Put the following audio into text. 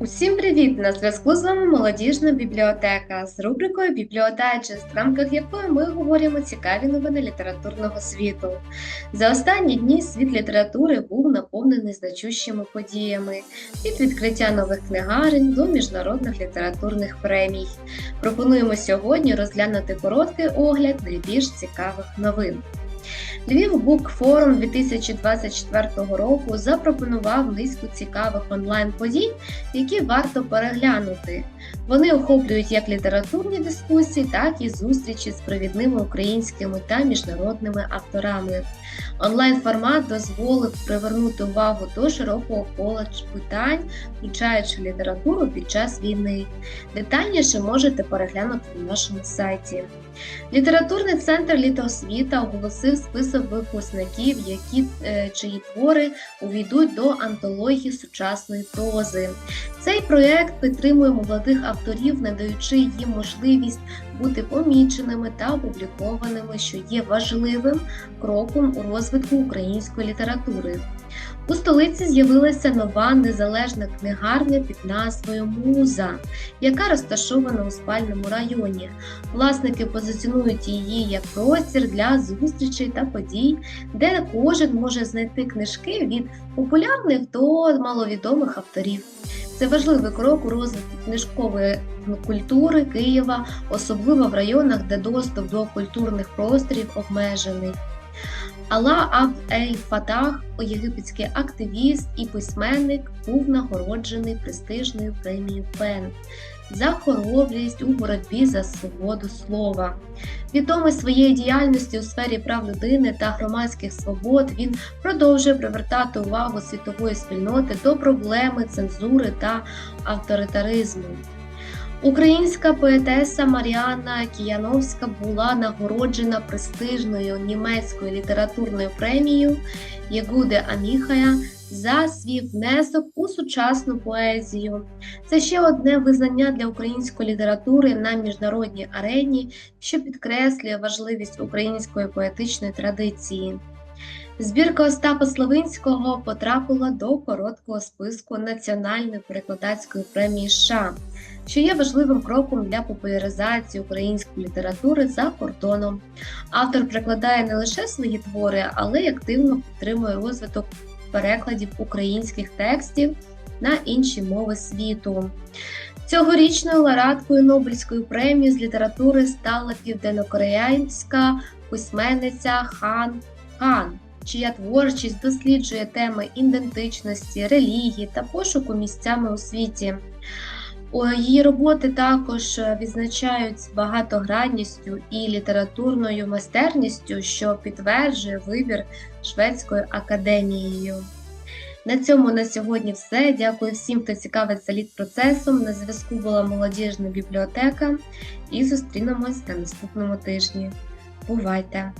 Усім привіт! На зв'язку з вами молодіжна бібліотека з рубрикою Бібліотеджест, в рамках якої ми говоримо цікаві новини літературного світу. За останні дні світ літератури був наповнений значущими подіями від відкриття нових книгарень до міжнародних літературних премій. Пропонуємо сьогодні розглянути короткий огляд найбільш цікавих новин. Львів Форум 2024 року запропонував низку цікавих онлайн-подій, які варто переглянути. Вони охоплюють як літературні дискусії, так і зустрічі з провідними українськими та міжнародними авторами. Онлайн-формат дозволив привернути увагу до широкого кола питань, включаючи літературу під час війни. Детальніше можете переглянути на нашому сайті. Літературний центр літосвіта оголосив список випускників, які е, чиї твори увійдуть до антології сучасної прози. Цей проєкт підтримує молодих авторів, надаючи їм можливість бути поміченими та опублікованими, що є важливим кроком у розвитку української літератури. У столиці з'явилася нова незалежна книгарня під назвою Муза, яка розташована у спальному районі. Власники позиціонують її як простір для зустрічей та подій, де кожен може знайти книжки від популярних до маловідомих авторів. Це важливий крок у розвитку книжкової культури Києва, особливо в районах, де доступ до культурних просторів обмежений. Алла Абд Ель Фатах, єгипетський активіст і письменник, був нагороджений престижною премією ПЕН за хоробрість у боротьбі за свободу слова. Відомий своєю діяльністю у сфері прав людини та громадських свобод, він продовжує привертати увагу світової спільноти до проблеми цензури та авторитаризму. Українська поетеса Маріанна Кіяновська була нагороджена престижною німецькою літературною премією Єгуде Аміхая за свій внесок у сучасну поезію. Це ще одне визнання для української літератури на міжнародній арені, що підкреслює важливість української поетичної традиції. Збірка Остапа Славинського потрапила до короткого списку Національної перекладацької премії США, що є важливим кроком для популяризації української літератури за кордоном. Автор перекладає не лише свої твори, але й активно підтримує розвиток перекладів українських текстів на інші мови світу. Цьогорічною лауреаткою Нобелівської премії з літератури стала південнокореянська письменниця Хан Хан чия творчість досліджує теми ідентичності, релігії та пошуку місцями у світі. Її роботи також відзначають багатогранністю і літературною майстерністю, що підтверджує вибір Шведською академією. На цьому на сьогодні все. Дякую всім, хто цікавиться літ-процесом. На зв'язку була молодіжна бібліотека і зустрінемось на наступному тижні. Бувайте!